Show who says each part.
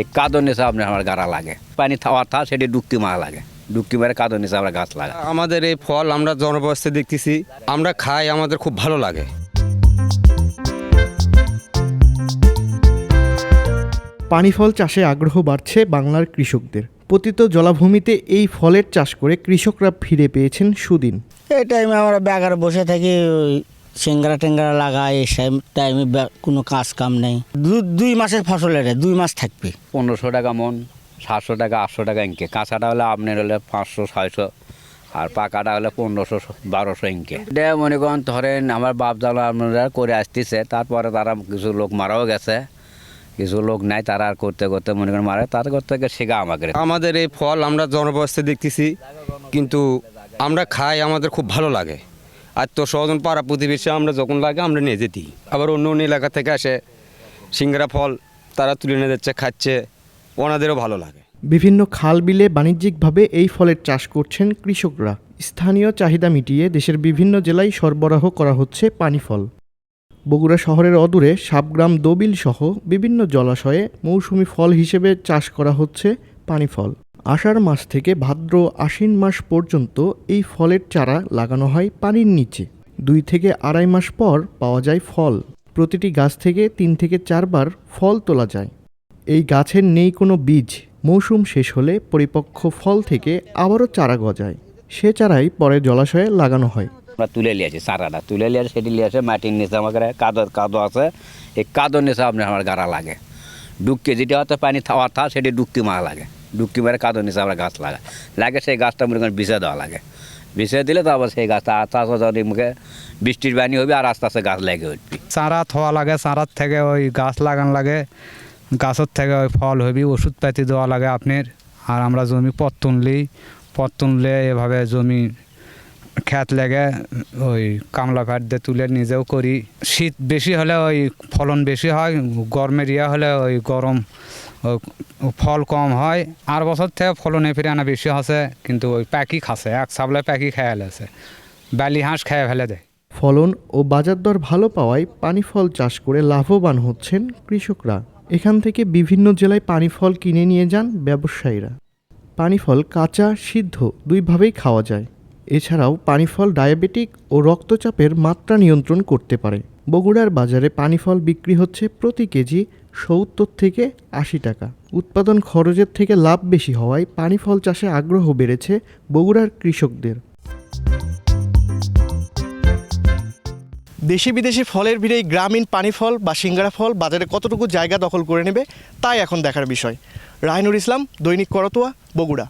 Speaker 1: এই কাদর নিচে আপনার আমার গাড়া লাগে। পানি থাওয়ার থা সেটি ডুবকি মারা লাগে। ডুবকি মেরে কাদর নিচে আমরা গাছ লাগা
Speaker 2: আমাদের এই ফল আমরা জনবস্থায় দেখতেছি আমরা খাই আমাদের খুব ভালো লাগে।
Speaker 3: পানি ফল চাষে আগ্রহ বাড়ছে বাংলার কৃষকদের। পতিত জলাভূমিতে এই ফলের চাষ করে কৃষকরা ফিরে পেয়েছেন সুদিন।
Speaker 4: এই টাইমে আমরা বেকার বসে থাকি ওই সিঙ্গারা টেঙ্গারা লাগাই এই টাইম- টাইমে কোনো কাজ কাম নেই। দু- দুই মাসের ফসল এটা দুই মাস থাকবে।
Speaker 1: পনেরোশো টাকা মন সাতশো টাকা আটশো টাকা ইনকে। কাঁচাটা হলে আপনার হলে পাঁচশো ছয়শো আর পাকাটা হলে পনেরোশো বারোশো ইনকে। এটা মনে করেন ধরেন আমার বাপ জ্বালা আপনারা করে আসতেছে তারপরে তারা কিছু লোক মারাও গেছে। কিছু লোক নাই তারা আর করতে করতে মনে করেন মারে তার করতে থেকে শেখা আমাকে।
Speaker 2: আমাদের এই ফল আমরা জনবস্থায় দেখতেছি কিন্তু আমরা খাই আমাদের খুব ভালো লাগে। আত্মীয় স্বজন পাড়া প্রতিবেশী আমরা যখন লাগে আমরা নিয়ে যেতি। আবার অন্য অন্য এলাকা থেকে আসে, সিঙ্গারা ফল তারা তুলে নিয়ে যাচ্ছে, খাচ্ছে, ওনাদেরও ভালো লাগে।
Speaker 3: বিভিন্ন খাল বিলে বাণিজ্যিকভাবে এই ফলের চাষ করছেন কৃষকরা। স্থানীয় চাহিদা মিটিয়ে দেশের বিভিন্ন জেলায় সরবরাহ করা হচ্ছে পানি ফল। বগুড়া শহরের অদূরে সাবগ্রাম দবিল সহ বিভিন্ন জলাশয়ে মৌসুমি ফল হিসেবে চাষ করা হচ্ছে পানি ফল। আষাঢ় মাস থেকে ভাদ্র আশ্বিন মাস পর্যন্ত এই ফলের চারা লাগানো হয় পানির নিচে। দুই থেকে আড়াই মাস পর পাওয়া যায় ফল। প্রতিটি গাছ থেকে তিন থেকে চারবার ফল তোলা যায়। এই গাছের নেই কোনো বীজ। মৌসুম শেষ হলে পরিপক্ক ফল থেকে আবারও চারা গজায়। সে চারাই পরে জলাশয়ে লাগানো হয়।
Speaker 1: আমরা তুলে নিয়েছি চারাটা। তুলে নিয়ে সেটি নিয়ে আসে, মাটির নিচে আমাকে কাদো কাদো আছে। এই কাদর নিচে আপনার আমার গাড়া লাগে। ডুবকি যেটা হয়তো পানি থাওয়ার থা, সেটি ডুবকি মারা লাগে। ডুবকি মেরে কাঁদো নিচে আমরা গাছ লাগা লাগে সেই গাছটা মনে করেন বিষে দেওয়া লাগে। বিষে দিলে তো আবার সেই গাছটা আস্তে আস্তে যদি মুখে বৃষ্টির বানি হবে আর আস্তে আস্তে গাছ লাগে উঠবি।
Speaker 5: চাঁড়া থোয়া লাগে, চারার থেকে ওই গাছ লাগান লাগে, গাছের থেকে ওই ফল হবি ওষুধ পাতি দেওয়া লাগে আপনার। আর আমরা জমি পথ তুললে এভাবে জমি খ্যাত লেগে ওই কামলা কাঠ দিয়ে তুলে নিজেও করি। শীত বেশি হলে ওই ফলন বেশি হয়, গরমের ইয়ে হলে ওই গরম ফল কম হয়। আর বছর থেকে ফলনে ফিরে আনা বেশি হসে, কিন্তু ওই প্যাকি খাসে, এক সাবলে প্যাকি খেয়ে ফেলেছে বালি হাঁস খেয়ে ফেলে দেয়।
Speaker 3: ফলন ও বাজার দর ভালো পাওয়ায় পানি ফল চাষ করে লাভবান হচ্ছেন কৃষকরা। এখান থেকে বিভিন্ন জেলায় পানি ফল কিনে নিয়ে যান ব্যবসায়ীরা। পানি ফল কাঁচা, সিদ্ধ, দুইভাবেই খাওয়া যায়। এছাড়াও পানি ফল ডায়াবেটিক ও রক্তচাপের মাত্রা নিয়ন্ত্রণ করতে পারে। বগুড়ার বাজারে পানি ফল বিক্রি হচ্ছে প্রতি কেজি সত্তর থেকে আশি টাকা। উৎপাদন খরচের থেকে লাভ বেশি হওয়ায় পানি ফল চাষে আগ্রহ বেড়েছে বগুড়ার কৃষকদের। দেশি বিদেশি ফলের ভিড়ে এই গ্রামীণ পানি ফল বা সিঙ্গারা ফল বাজারে কতটুকু জায়গা দখল করে নেবে, তাই এখন দেখার বিষয়। রায়নুর ইসলাম, দৈনিক করতোয়া, বগুড়া।